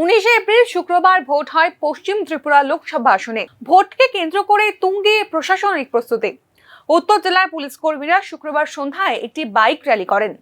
উনিশে এপ্রিল শুক্রবার ভোট হয় পশ্চিম ত্রিপুরা লোকসভা আসনে। ভোটকে কেন্দ্র করে তুঙ্গে প্রশাসনিক প্রস্তুতি। উত্তর জেলার পুলিশ কর্মীরা শুক্রবার সন্ধ্যায় একটি বাইক র্যালি করেন।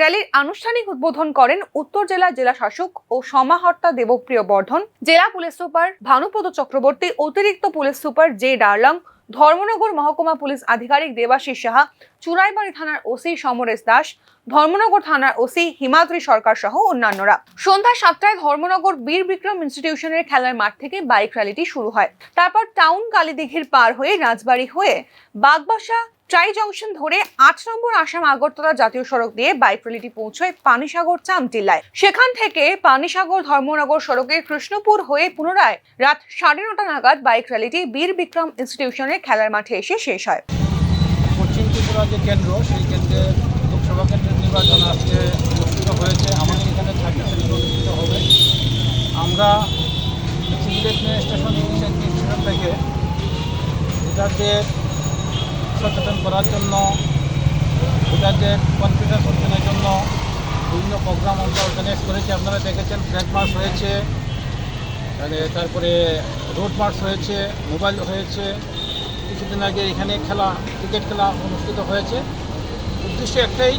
র্যালির আনুষ্ঠানিক উদ্বোধন করেন উত্তর জেলা জেলা শাসক ও সমাহর্তা দেবপ্রিয় বর্ধন, জেলা পুলিশ সুপার ভানুপদ চক্রবর্তী, অতিরিক্ত police super J Darlong Dharmanagar মহকুমা পুলিশ আধিকারিক দেবাশিস সাহা, চুরাইবাড়ি থানার ওসি সমরেশ দাস, ধর্মনগর থানার ওসি হিমাদ্রি সরকার সহ অন্যান্যরা। সন্ধ্যা সাতটায় ধর্মনগর বীর বিক্রম ইনস্টিটিউশনের খেলার মাঠ থেকে বাইক র্যালিটি শুরু হয়। তারপর টাউন কালীদিঘির পার হয়ে রাজবাড়ি হয়ে বাগবাসা ট্রাই জংশন ধরে আট নম্বর আসাম আগরতলা জাতীয় সড়ক দিয়ে বাইক র্যালিটি পৌঁছয় পানিসাগর চামটিল্লায় সেখান থেকে পানিসাগর ধর্মনগর সড়কের কৃষ্ণপুর হয়ে পুনরায় রাত সাড়ে নটা নাগাদ বাইক র্যালিটি বীর বিক্রম ইনস্টিটিউশনের খেলার মাঠে এসে শেষ হয়। পশ্চিম ত্রিপুরা যে কেন্দ্র, সেই কেন্দ্রে লোকসভা কেন্দ্রের নির্বাচন আজকে অনুষ্ঠিত হয়েছে। আমাদের এখানে অনুষ্ঠিত হবে। আমরা স্টেশন থেকে ভোটারদের সচেতন করার জন্য ভোটারদের কনফিডেন্স অর্জনের জন্য বিভিন্ন প্রোগ্রাম আমরা অর্গানাইজ করেছি। আপনারা দেখেছেন ফ্ল্যাগ মার্চ হয়েছে মানে তারপরে রোড মার্চ হয়েছে মোবাইল হয়েছে। কিছুদিন আগে এখানে খেলা ক্রিকেট খেলা অনুষ্ঠিত হয়েছে। উদ্দেশ্য একটাই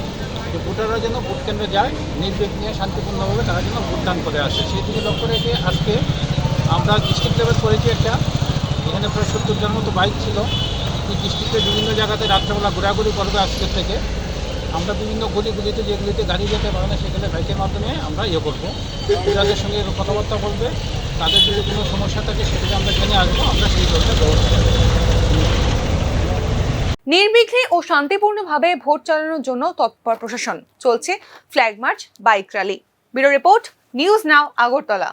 যে ভোটাররা যেন ভোট কেন্দ্রে যায়, নির্বিঘ্নে শান্তিপূর্ণভাবে তারা যেন ভোটদান করে আসে। সেই দিকে লক্ষ্য রেখে আজকে আমরা ডিস্ট্রিক্ট লেভেল করেছি একটা। এখানে প্রায় সত্তর জন মতো বাইক ছিল। এই ডিস্ট্রিক্টের বিভিন্ন জায়গাতে রাত্রেবেলা ঘোরাঘুরি করবে আজকের থেকে। আমরা বিভিন্ন গলিগুলিতে যেগুলিতে গাড়ি যেতে পারে না, সেখানে বাইকের মাধ্যমে আমরা ইয়ে করব। যাদের সঙ্গে কথাবার্তা বলবে, তাদের যদি কোনো সমস্যা থাকে, সেটাকে আমরা জেনে আসব, আমরা সেই ধরনের ব্যবস্থা। নির্বিঘ্নে ও শান্তিপূর্ণভাবে ভোট চালানোর জন্য তৎপর প্রশাসন। চলছে flag march, bike rally bureau report, news now Agartala.